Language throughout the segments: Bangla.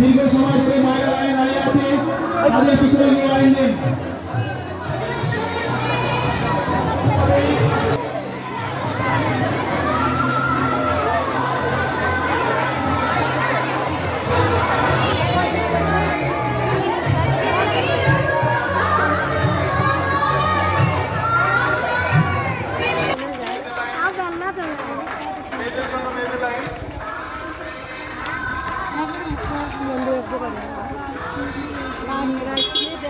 দীর্ঘ সময় ধরে মায়েরা লাইনে দাঁড়িয়ে আছে। তাদের পিছনে নিয়ে লাইন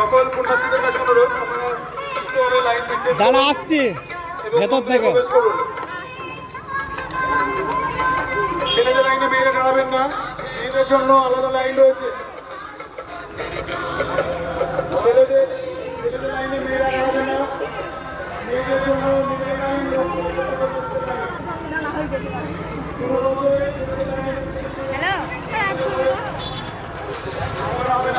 সকল পুণ্যার্থীদের কাছে অনুরোধ আপনারা লাইন মেনটেন দাঁড়া আসছি। ভেতর থেকে ছেলেদের লাইনে মেয়েরা দাঁড়াবেন না। মেয়েদের জন্য আলাদা লাইন রয়েছে ছেলেদের ছেলেদের লাইনে মেয়েরা দাঁড়াবে না মেয়েদের জন্য মেয়েদের লাইন কাপড় পরে হবে না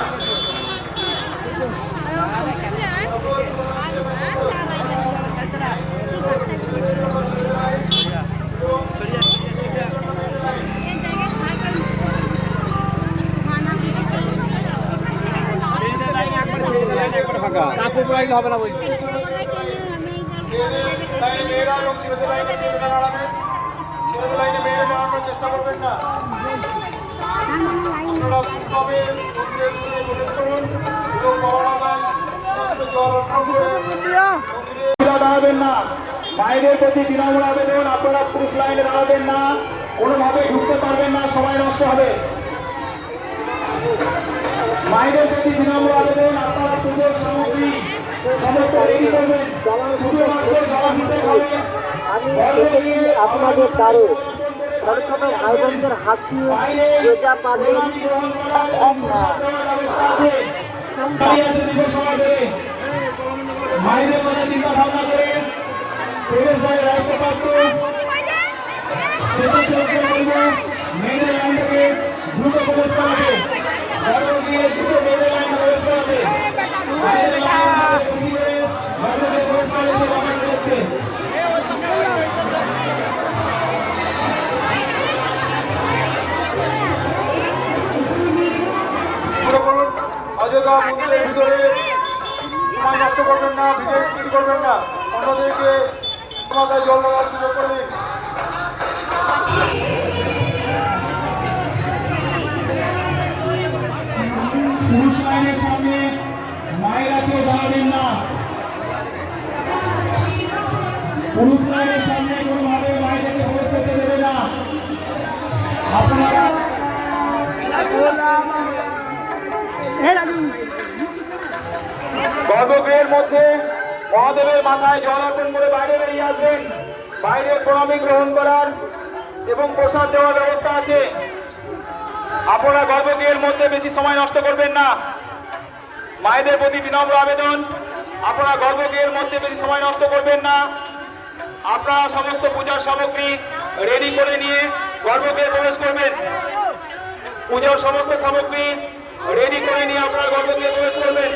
বলছি লাইনে মেয়েরা এবং ছেলেদের লাইনে ছেলেরা দাঁড়াবেন ছেলেদের লাইনে মেয়েরা দাঁড়ানোর চেষ্টা করবেন না আপনারা সুস্থভাবে মন্দিরের ভিতরে প্রবেশ জল অর্পণ করে মন্দিরে দাঁড়াবেন না মায়েদের প্রতি তৃণমূল আবেদন, আপনারা পুরুষ লাইনে দাঁড়াবেন না। কোনোভাবে ঢুকতে পারবেন না, সময় নষ্ট হবে। মায়েদের প্রতি তৃণমূল আবেদন আপনারা পুজোর সামগ্রী সমস্ত রেডি করবেন। শুধুমাত্র জলাভিষেক হবে আপনাদের দ্বারে ছোট ছোট ভাই বোনদের হাত দিয়ে রোজা মায়েদের কথা চিন্তা ভাবনা করে মেয়েদের দ্রুত প্রবেশ করাতে পুরুষ লাইনের সামনে মায়েরা কেউ দাঁড়াবেন না। পুরুষ লাইনের সামনে কোনোভাবে মায়েদেরকে প্রবেশ করতে দেবে না। আপনারা গর্ভগৃহের মধ্যে মহাদেবের মাথায় জল অর্পণ করে বাইরে বেরিয়ে আসবেন। বাইরে প্রণামী গ্রহণ করার এবং প্রসাদ দেওয়ার ব্যবস্থা আছে। আপনারা গর্ভগৃহের মধ্যে বেশি সময় নষ্ট করবেন না। মায়েদের প্রতি বিনম্র আবেদন। আপনারা গর্ভগৃহের মধ্যে বেশি সময় নষ্ট করবেন না। আপনারা সমস্ত পূজার সামগ্রী রেডি করে নিয়ে গর্ভগৃহে প্রবেশ করবেন। পূজার সমস্ত সামগ্রী রেডি করে নিয়ে আপনারা গর্ভগৃহে প্রবেশ করবেন।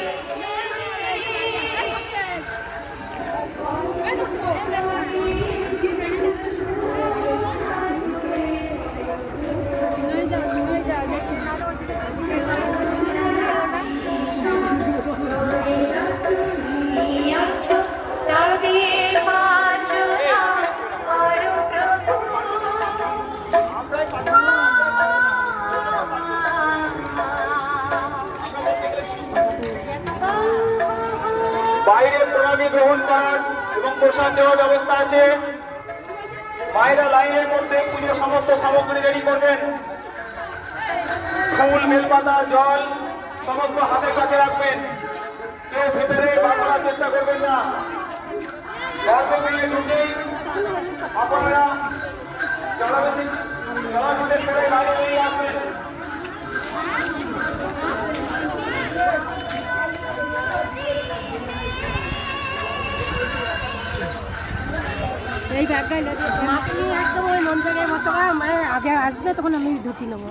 প্রণামী করার এবং প্রসাদ দেওয়ার ব্যবস্থা আছে। মায়েরা লাইনের মধ্যে পুজোর সমস্ত সামগ্রী রেডি করবেন। ফুল বেলপাতা জল সমস্ত হাতের কাছে রাখবেন। কেউ ভেতরে বার করার চেষ্টা করবেন না। গর্ভগৃহে আপনারা জলাবেশি জলাশয়ের বাইরে বেরিয়ে আসবেন এই নিয়ে আসতে ওই মন জায়গায় মতো মানে আগে আসবে তখন আমি ধুতি নেব।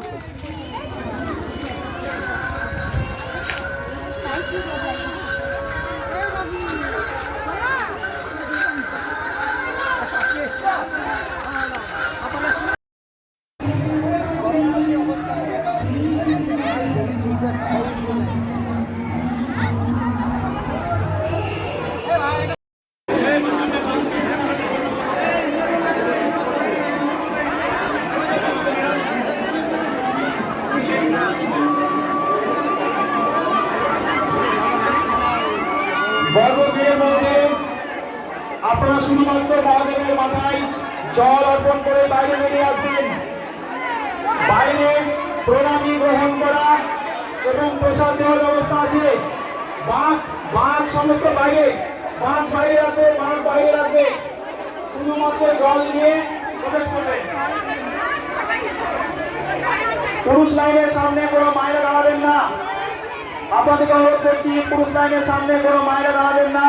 আপনারা শুধুমাত্র মহাদেবের মাথায় জল অর্পণ করে বাইরে বেরিয়ে আসবেন। বাইরে প্রণামী গ্রহণ করা এবং প্রসাদ দেওয়ার ব্যবস্থা আছে। বাঘ বাঘ সমস্ত বাইরে, বাঘ বাইরে রাখবে, বাঘ বাইরে রাখবে। শুধুমাত্র জল নিয়ে পুরুষ লাইনের সামনে কোনো মায়েরা দাঁড়াবেন না। আপনাদেরকে অনুরোধ করছি, পুরুষ লাইনের সামনে কোনো মায়েরা দাঁড়াবেন না।